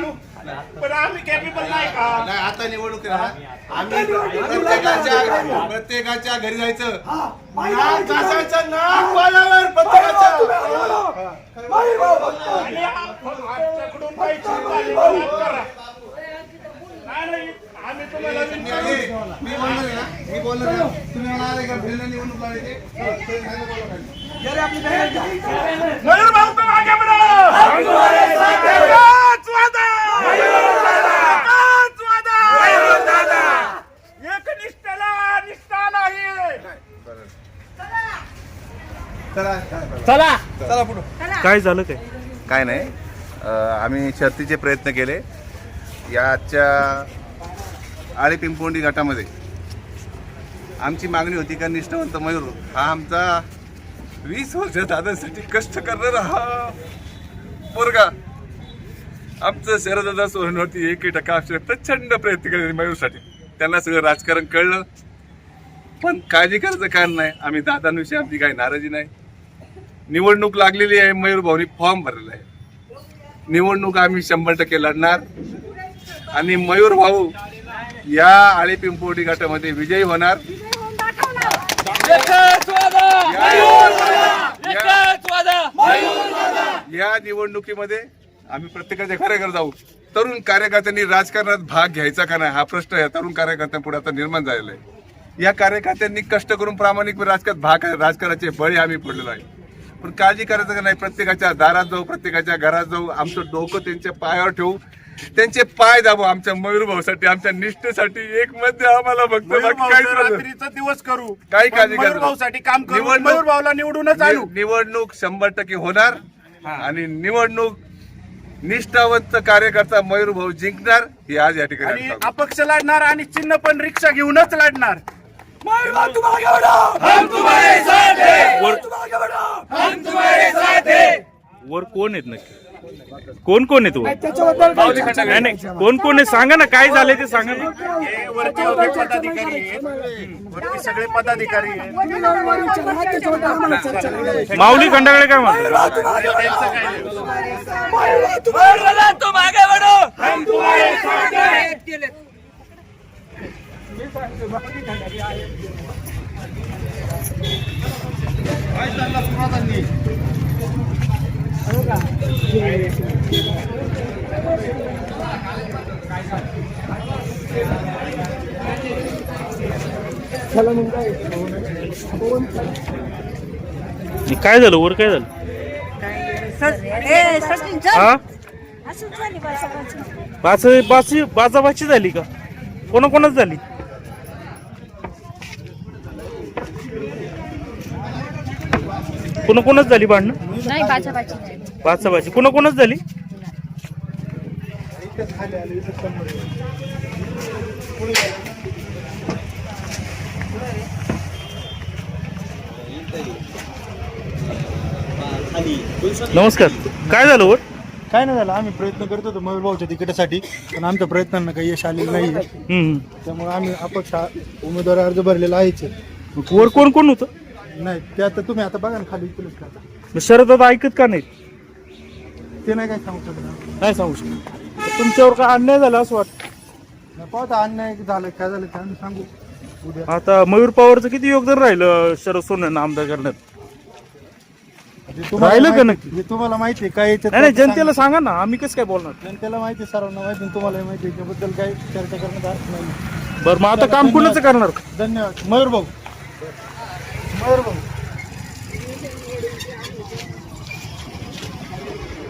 इथून पुढे मानू. पण आम्ही कॅपेबल नाही का? नाही आता आम्ही प्रत्येकाच्या प्रत्येकाच्या घरी जायचं. नाक घासायचं नाक पायावर प्रत्येकाच्या. आणि आपण आमच्याकडून काही चूक झाली तर माफ करा. नाही, नाही, आम्ही तुम्हाला मी आहे, मी बोलणार आहे ना मी बोलणार आहे ना. तुम्ही का भिल्ल निवडणूक. मयूर भाऊ बढ़ो चला. चला. चला पुढं. काय झालं काय? काय नाही. अं, आम्ही शर्तीचे प्रयत्न केले. या आजच्या आळे पिंपोंडी गटामध्ये आमची मागणी होती का निष्ठावंत मयूर हा आमचा वीस वर्ष दादासाठी कष्ट करणारा हा पोरगा आमचं शरदादा सोहनवरती एकही टक्का अक्षर प्रचंड प्रयत्न केले मयूरसाठी त्यांना सगळं राजकारण कळलं. पण काळजी करायचं कारण नाही. आम्ही दादांविषयी आमची काही नाराजी नाही. निवडणूक लागलेली आहे. मयूर भाऊनी फॉर्म भरलेला आहे. निवडणूक आम्ही शंभर टक्के लढणार. आणि मयूर भाऊ या आळे पिंपोटी गटामध्ये विजयी होणार. या- या निवडणुकीमध्ये आम्ही प्रत्येकाच्या घराघर जाऊ. तरुण कार्यकर्त्यांनी राजकारणात भाग घ्यायचा का नाही हा प्रश्न या तरुण कार्यकर्त्यांपुढे आता निर्माण झालेला आहे. या कार्यकर्त्यांनी कष्ट करून प्रामाणिक राजकारणात भाग राजकारणाचे बळी आम्ही पडलेलो आहे. पण काळजी करायचं का नाही प्रत्येकाच्या दारात जाऊ प्रत्येकाच्या घरात जाऊ आमचं डोकं त्यांच्या पायावर ठेवू. त्यांचे पाय दाबू आमच्या मयूर भाऊसाठी आमच्या निष्ठेसाठी एक मध्ये आम्हाला फक्त. रात्रीचा दिवस करू. काही काळजी मयूर करू भाऊसाठी काम करू. निवडणूक- निवडूनच आणू निवडणूक शंभर टक्के होणार आणि निवडणूक निष्ठावंत कार्यकर्ता मयूर भाऊ जिंकणार हे आज या ठिकाणी. अपक्ष लढणार आणि चिन्ह पण रिक्षा घेऊनच लढणार. वर कोण आहेत नक्की? कोण कोण आहेत वर नाही नाही कोण कोण आहे? सांगा ना काय झालंय ते सांगा ना. हे वरती पदाधिकारी आहेत. वरती सगळे पदाधिकारी आहेत. माऊली खंडाकडे काय म्हणतात? त्यांचं काय नाही. काय झालं? वर काय झालं? ए, सचिन चल. हा? असंच झाली बा सगळ्यांची. पाच पाच बाचाबाची झाली का? कोणाकोणाच झाली? कोणाकोणाच झाली भांडणं? नाही. बाची नाही. बाचाबाची कोणाकोणाच झाली? नमस्कार. काय झालं वर? काय नाही झालं. आम्ही प्रयत्न करत होतो मयूर भाऊच्या तिकिटासाठी पण आमच्या प्रयत्नांना काही यश आलेलं नाही हम्म. त्यामुळे आम्ही अपक्ष उमेदवार अर्ज भरलेला आहेच. वर कोण कोण होतं? नाही ते आता तुम्ही आता बघा ना खाली इथलंच का आता. मग शरद आता ऐकत का नाही ते नाही काय सांगू शकत नाही सांगू शकत. तुमच्यावर काय अन्याय झाला असं वाटतं? पाहता अन्याय झालं काय झालं ते आम्ही सांगू. उद्या. आता मयूर पवारचं किती योगदान राहिलं शरद सोनं आमदार करण्यात? जे तुम्हाला राहिलं का माहिती- नक्की? जे तुम्हाला माहिती आहे काय याच्यात नाही जनतेला सांगा ना आम्ही कसं काय बोलणार. जनतेला माहिती आहे, सर्वांना माहिती आहे, तुम्हाला माहिती आहे, याच्याबद्दल काही चर्चा करण्यात अर्थ नाही. बरं मग आता काम कुणाचं करणार? धन्यवाद. मयूर भाऊ. मयूर भाऊ.